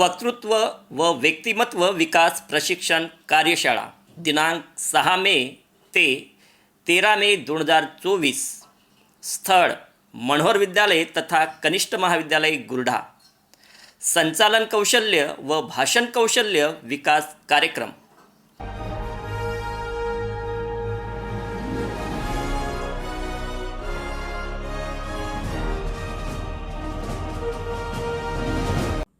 वक्तृत्व व व्यक्तिमत्व विकास प्रशिक्षण कार्यशाळा दिनांक सहा मे ते तेरा मे दोन हजार चोवीस. स्थळ मनोहर विद्यालय तथा कनिष्ठ महाविद्यालय गुरढा. संचालन कौशल्य व भाषण कौशल्य विकास कार्यक्रम.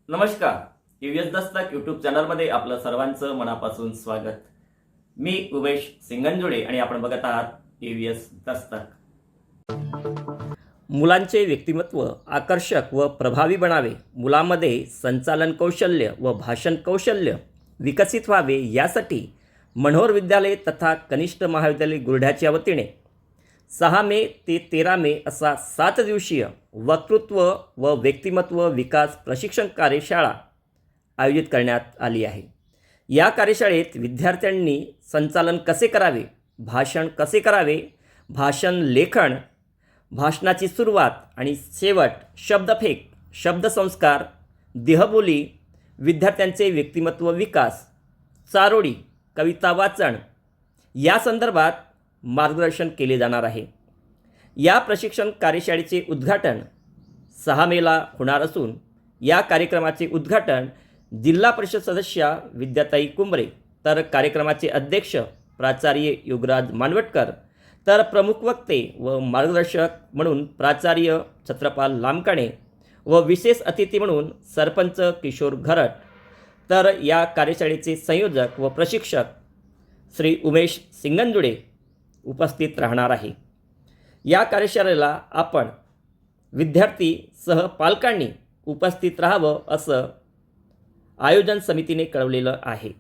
नमस्कार. यू एस दस्तक यूट्यूब चॅनलमध्ये आपलं सर्वांचं मनापासून स्वागत. मी उमेश सिंगनजोडे आणि आपण बघत आहात यू एस दस्तक मुलांचे व्यक्तिमत्व आकर्षक व प्रभावी बनावे मुलामध्ये संचालन कौशल्य व भाषण कौशल्य विकसित व्हावे यासाठी मनोहर विद्यालय तथा कनिष्ठ महाविद्यालय गुरढ्याच्या वतीने सहा मे ते तेरा मे असा सात दिवसीय वक्तृत्व व व्यक्तिमत्व विकास प्रशिक्षण कार्यशाळा आयोजित करण्यात आली आहे. या कार्यशाळेत विद्यार्थ्यांनी संचालन कसे करावे भाषण कसे करावे भाषण लेखन भाषणाची सुरुवात आणि शेवट शब्दफेक शब्दसंस्कार देहबोली विद्यार्थ्यांचे व्यक्तिमत्व विकास चारोळी कविता वाचन या संदर्भात मार्गदर्शन केले जाणार आहे. या प्रशिक्षण कार्यशाळेचे उद्घाटन सहा मेला होणार असून या कार्यक्रमाचे उद्घाटन जिल्हा परिषद सदस्या विद्याताई कुंबरे तर कार्यक्रमाचे अध्यक्ष प्राचार्य युगराज मानवटकर तर प्रमुख वक्ते व मार्गदर्शक म्हणून प्राचार्य छत्रपाल लामकाणे व विशेष अतिथी म्हणून सरपंच किशोर घरट तर या कार्यशाळेचे संयोजक व प्रशिक्षक श्री उमेश सिंगंजुडे उपस्थित राहणार आहे. या कार्यशाळेला आपण विद्यार्थी सह पालकांनी उपस्थित राहावं असं आयोजन समितीने कळवलेलं आहे.